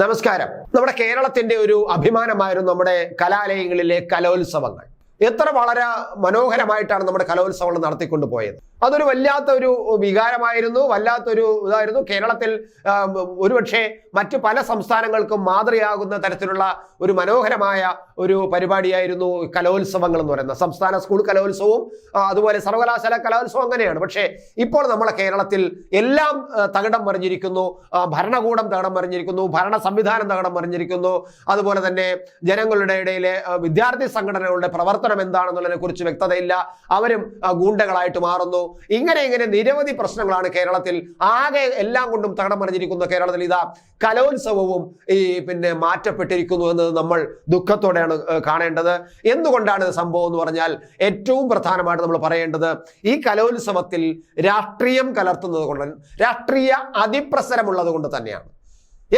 നമസ്കാരം. നമ്മുടെ കേരളത്തിന്റെ ഒരു അഭിമാനമായിരുന്നു നമ്മുടെ കലാലയങ്ങളിലെ കലോത്സവങ്ങൾ. എത്ര വളരെ മനോഹരമായിട്ടാണ് നമ്മുടെ കലോത്സവങ്ങൾ നടത്തിക്കൊണ്ടു പോയത് അതൊരു വല്ലാത്ത ഒരു വികാരമായിരുന്നു വല്ലാത്തൊരു ഇതായിരുന്നു. കേരളത്തിൽ ഒരുപക്ഷെ മറ്റു പല സംസ്ഥാനങ്ങൾക്കും മാതൃയാകുന്ന തരത്തിലുള്ള ഒരു മനോഹരമായ ഒരു പരിപാടിയായിരുന്നു കലോത്സവങ്ങൾ എന്ന് പറയുന്നത്. സംസ്ഥാന സ്കൂൾ കലോത്സവവും അതുപോലെ സർവകലാശാല കലോത്സവം അങ്ങനെയാണ്. പക്ഷേ ഇപ്പോൾ നമ്മളെ കേരളത്തിൽ എല്ലാം തകടം മറിഞ്ഞിരിക്കുന്നു. ഭരണകൂടം തകിടം മറിഞ്ഞിരിക്കുന്നു. ഭരണ സംവിധാനം തകിടം മറിഞ്ഞിരിക്കുന്നു. അതുപോലെ തന്നെ ജനങ്ങളുടെ ഇടയിലെ വിദ്യാർത്ഥി സംഘടനകളുടെ പ്രവർത്തനം എന്താണെന്നുള്ളതിനെ കുറിച്ച് വ്യക്തതയില്ല. അവരും ഗൂണ്ടകളായിട്ട് മാറുന്നു. ഇങ്ങനെ ഇങ്ങനെ നിരവധി പ്രശ്നങ്ങളാണ് കേരളത്തിൽ. ആകെ എല്ലാം കൊണ്ടും തകടം മറിഞ്ഞിരിക്കുന്ന കേരളത്തിൽ ഇതാ കലോത്സവവും ഈ പിന്നെ മാറ്റപ്പെട്ടിരിക്കുന്നു എന്നത് നമ്മൾ ദുഃഖത്തോടെയാണ് കാണേണ്ടത്. എന്തുകൊണ്ടാണ് സംഭവം എന്ന് പറഞ്ഞാൽ ഏറ്റവും പ്രധാനമായിട്ട് നമ്മൾ പറയേണ്ടത് ഈ കലോത്സവത്തിൽ രാഷ്ട്രീയം കലർത്തുന്നത് കൊണ്ട് രാഷ്ട്രീയ അതിപ്രസരമുള്ളത് കൊണ്ട് തന്നെയാണ്.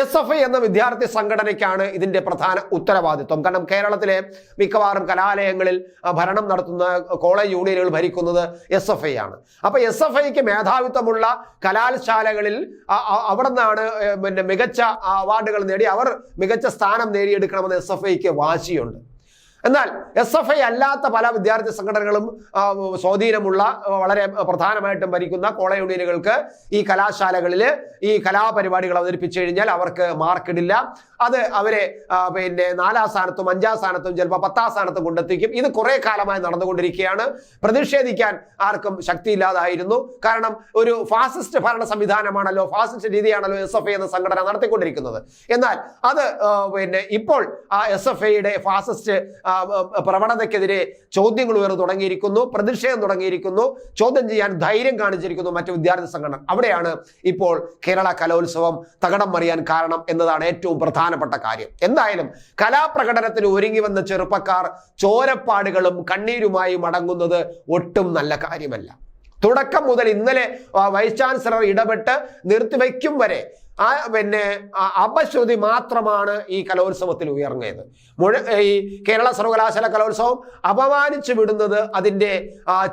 എസ് എഫ് ഐ എന്ന വിദ്യാർത്ഥി സംഘടനയ്ക്കാണ് ഇതിന്റെ പ്രധാന ഉത്തരവാദിത്വം. കാരണം കേരളത്തിലെ മിക്കവാറും കലാലയങ്ങളിൽ ഭരണം നടത്തുന്ന കോളേജ് യൂണിയനുകൾ ഭരിക്കുന്നത് എസ് എഫ് ഐ ആണ്. അപ്പൊ എസ് എഫ് ഐക്ക് മേധാവിത്വമുള്ള കലാശാലകളിൽ അവിടെ നിന്നാണ് പിന്നെ മികച്ച അവാർഡുകൾ നേടി അവർ മികച്ച സ്ഥാനം നേടിയെടുക്കണമെന്ന് എസ് എഫ് ഐക്ക് വാശിയുണ്ട്. എന്നാൽ എസ് എഫ് ഐ അല്ലാത്ത പല വിദ്യാർത്ഥി സംഘടനകളും സ്വാധീനമുള്ള വളരെ പ്രധാനമായിട്ടും ഭരിക്കുന്ന കോളേജ് യൂണിയനുകൾക്ക് ഈ കലാശാലകളിൽ ഈ കലാപരിപാടികൾ അവതരിപ്പിച്ചു കഴിഞ്ഞാൽ അവർക്ക് മാർക്കിടില്ല അത് അവരെ പിന്നെ നാലാം സ്ഥാനത്തും അഞ്ചാം സ്ഥാനത്തും ചിലപ്പോൾ പത്താം സ്ഥാനത്തും കൊണ്ടെത്തിക്കും. ഇത് കുറേ കാലമായി നടന്നുകൊണ്ടിരിക്കുകയാണ്. പ്രതിഷേധിക്കാൻ ആർക്കും ശക്തിയില്ലാതായിരുന്നു. കാരണം ഒരു ഫാസിസ്റ്റ് ഭരണ സംവിധാനമാണല്ലോ ഫാസിസ്റ്റ് രീതിയാണല്ലോ എസ് എഫ് ഐ എന്ന സംഘടന നടത്തിക്കൊണ്ടിരിക്കുന്നത്. എന്നാൽ അത് പിന്നെ ഇപ്പോൾ ആ എസ് എഫ് ഐയുടെ ഫാസിസ്റ്റ് പ്രവണതയ്ക്കെതിരെ ചോദ്യങ്ങൾ ഉയർന്നു തുടങ്ങിയിരിക്കുന്നു പ്രതിഷേധം തുടങ്ങിയിരിക്കുന്നു. ചോദ്യം ചെയ്യാൻ ധൈര്യം കാണിച്ചിരിക്കുന്നു മറ്റു വിദ്യാർത്ഥി സംഘടന. അവിടെയാണ് ഇപ്പോൾ കേരള കലോത്സവം തകടം മറിയാൻ കാരണം എന്നതാണ് ഏറ്റവും പ്രധാനപ്പെട്ട കാര്യം. എന്തായാലും കലാപ്രകടനത്തിന് ഒരുങ്ങി വന്ന ചെറുപ്പക്കാർ ചോരപ്പാടുകളും കണ്ണീരുമായി മടങ്ങുന്നത് ഒട്ടും നല്ല കാര്യമല്ല. തുടക്കം മുതൽ ഇന്നലെ വൈസ് ചാൻസലർ ഇടപെട്ട് നിർത്തിവെക്കും വരെ ആ പിന്നെ അപശ്രുതി മാത്രമാണ് ഈ കലോത്സവത്തിൽ ഉയർന്നത്. മുഴ ഈ കേരള സർവകലാശാല കലോത്സവം അപമാനിച്ചു വിടുന്നത് അതിന്റെ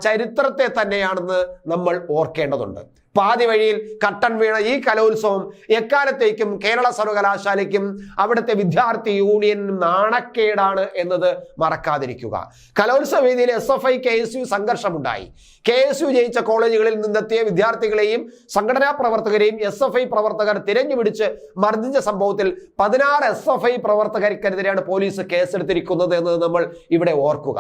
ചരിത്രത്തെ തന്നെയാണെന്ന് നമ്മൾ ഓർക്കേണ്ടതുണ്ട്. പാതി വഴിയിൽ കട്ടൻ വീണ ഈ കലോത്സവം എക്കാലത്തേക്കും കേരള സർവകലാശാലയ്ക്കും അവിടുത്തെ വിദ്യാർത്ഥി യൂണിയനും നാണക്കേടാണ് എന്നത് മറക്കാതിരിക്കുക. കലോത്സവ വേദിയിൽ S F I K S U സംഘർഷമുണ്ടായി. K S U ജയിച്ച കോളേജുകളിൽ നിന്നെത്തിയ വിദ്യാർത്ഥികളെയും സംഘടനാ പ്രവർത്തകരെയും എസ് എഫ് ഐ പ്രവർത്തകർ തിരഞ്ഞുപിടിച്ച് മർദ്ദിച്ച സംഭവത്തിൽ പതിനാറ് എസ് എഫ് ഐ പ്രവർത്തകർക്കെതിരെയാണ് പോലീസ് കേസെടുത്തിരിക്കുന്നത് എന്നത് നമ്മൾ ഇവിടെ ഓർക്കുക.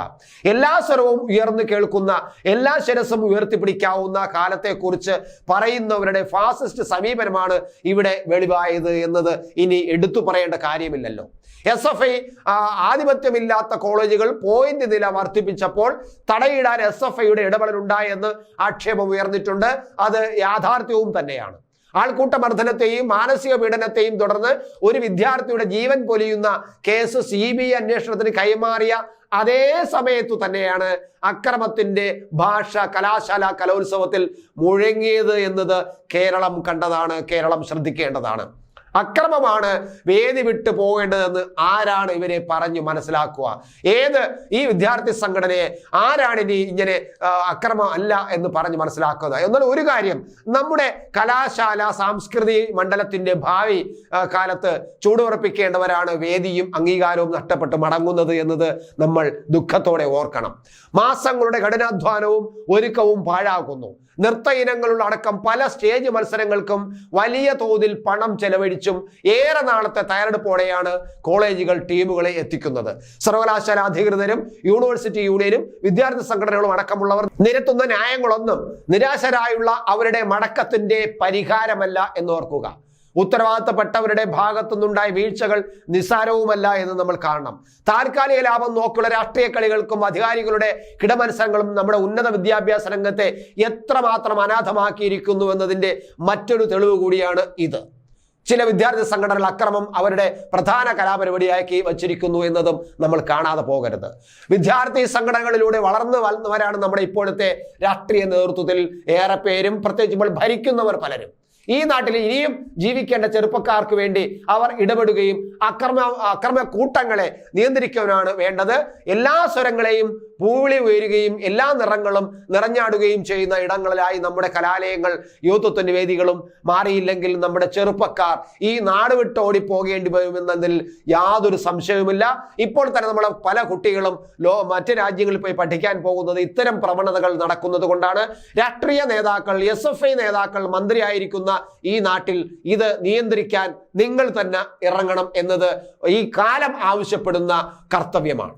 എല്ലാ സ്വരവും ഉയർന്നു കേൾക്കുന്ന എല്ലാ ശിരസും ഉയർത്തിപ്പിടിക്കാവുന്ന കാലത്തെക്കുറിച്ച് പറയുന്നവരുടെ ഫാസിസ്റ്റ് സമീപനമാണ് ഇവിടെ വെളിവായത് എന്നത് ഇനി എടുത്തു പറയേണ്ട കാര്യമില്ലല്ലോ. എസ് എഫ് ഐ ആധിപത്യമില്ലാത്ത കോളേജുകൾ പോയിന്റ് നില വർദ്ധിപ്പിച്ചപ്പോൾ തടയിടാൻ എസ് എഫ് ഐയുടെ ഇടപെടലുണ്ടായെന്ന് ആക്ഷേപം ഉയർന്നിട്ടുണ്ട്. അത് യാഥാർത്ഥ്യവും തന്നെയാണ്. ആൾക്കൂട്ട മർദ്ദനത്തെയും മാനസിക പീഡനത്തെയും തുടർന്ന് ഒരു വിദ്യാർത്ഥിയുടെ ജീവൻ പൊലിയുന്ന കേസ് സി ബി ഐ അന്വേഷണത്തിന് കൈമാറിയ അതേ സമയത്തു തന്നെയാണ് അക്രമത്തിന്റെ ഭാഷ കലാശാല കലോത്സവത്തിൽ മുഴങ്ങിയത് എന്നത് കേരളം കണ്ടതാണ് കേരളം ശ്രദ്ധിക്കേണ്ടതാണ്. അക്രമമാണ് വേദി വിട്ടു പോകേണ്ടതെന്ന് ആരാണ് ഇവരെ പറഞ്ഞു മനസ്സിലാക്കുക? ഏത് ഈ വിദ്യാർത്ഥി സംഘടനയെ ആരാണ് ഇനി ഇങ്ങനെ അക്രമം അല്ല എന്ന് പറഞ്ഞു മനസ്സിലാക്കുക? എന്നാൽ ഒരു കാര്യം നമ്മുടെ കലാശാല സാംസ്കൃതി മണ്ഡലത്തിന്റെ ഭാവി കാലത്ത് ചൂടുറപ്പിക്കേണ്ടവരാണ് വേദിയും അംഗീകാരവും നഷ്ടപ്പെട്ട് മടങ്ങുന്നത് എന്നത് നമ്മൾ ദുഃഖത്തോടെ ഓർക്കണം. മാസങ്ങളുടെ കഠിനാധ്വാനവും ഒരുക്കവും പാഴാകുന്നു. നൃത്ത ഇനങ്ങളുടെ അടക്കം പല സ്റ്റേജ് മത്സരങ്ങൾക്കും വലിയ തോതിൽ പണം ചെലവഴിച്ചും ഏറെ നാളത്തെ തയ്യാറെടുപ്പോടെയാണ് കോളേജുകൾ ടീമുകളെ എത്തിക്കുന്നത്. സർവകലാശാല അധികൃതരും യൂണിവേഴ്സിറ്റി യൂണിയനും വിദ്യാർത്ഥി സംഘടനകളും അടക്കമുള്ളവർ നിരത്തുന്ന ന്യായങ്ങളൊന്നും നിരാശരായുള്ള അവരുടെ മടക്കത്തിന്റെ പരിഹാരമല്ല എന്നോർക്കുക. ഉത്തരവാദിത്തപ്പെട്ടവരുടെ ഭാഗത്തുനിന്നുണ്ടായ വീഴ്ചകൾ നിസ്സാരവുമല്ല എന്ന് നമ്മൾ കാണണം. താൽക്കാലിക ലാഭം നോക്കുള്ള രാഷ്ട്രീയ കളികൾക്കും അധികാരികളുടെ കിടമത്സരങ്ങളും നമ്മുടെ ഉന്നത വിദ്യാഭ്യാസ രംഗത്തെ എത്രമാത്രം അനാഥമാക്കിയിരിക്കുന്നു എന്നതിന്റെ മറ്റൊരു തെളിവ് കൂടിയാണ് ഇത്. ചില വിദ്യാർത്ഥി സംഘടനകൾ അക്രമം അവരുടെ പ്രധാന കലാപരിപാടിയാക്കി വച്ചിരിക്കുന്നു എന്നതും നമ്മൾ കാണാതെ പോകരുത്. വിദ്യാർത്ഥി സംഘടനകളിലൂടെ വളർന്നു വന്നവരാണ് നമ്മുടെ ഇപ്പോഴത്തെ രാഷ്ട്രീയ നേതൃത്വത്തിൽ ഏറെ പേരും. പ്രത്യേകിച്ച് ഇപ്പോൾ ഭരിക്കുന്നവർ പലരും. ഈ നാട്ടിൽ ഇനിയും ജീവിക്കേണ്ട ചെറുപ്പക്കാർക്ക് വേണ്ടി അവർ ഇടപെടുകയും അക്രമ അക്രമ കൂട്ടങ്ങളെ നിയന്ത്രിക്കാനാണ് വേണ്ടത്. എല്ലാ സ്വരങ്ങളെയും പൂവിളി ഉയരുകയും എല്ലാ നിറങ്ങളും നിറഞ്ഞാടുകയും ചെയ്യുന്ന ഇടങ്ങളിലായി നമ്മുടെ കലാലയങ്ങൾ യൂത്വത്തിന്റെ വേദികളും മാറിയില്ലെങ്കിൽ നമ്മുടെ ചെറുപ്പക്കാർ ഈ നാട് വിട്ട് ഓടിപ്പോകേണ്ടി വരുമെന്നതിൽ യാതൊരു സംശയവുമില്ല. ഇപ്പോൾ തന്നെ നമ്മുടെ പല കുട്ടികളും ലോ മറ്റ് രാജ്യങ്ങളിൽ പോയി പഠിക്കാൻ പോകുന്നത് ഇത്തരം പ്രവണതകൾ നടക്കുന്നത് കൊണ്ടാണ്. രാഷ്ട്രീയ നേതാക്കൾ എസ് എഫ് ഐ നേതാക്കൾ മന്ത്രിയായിരിക്കുന്ന ഈ നാട്ടിൽ ഇത് നിയന്ത്രിക്കാൻ നിങ്ങൾ തന്നെ ഇറങ്ങണം എന്നത് ഈ കാലം ആവശ്യപ്പെടുന്ന കർത്തവ്യമാണ്.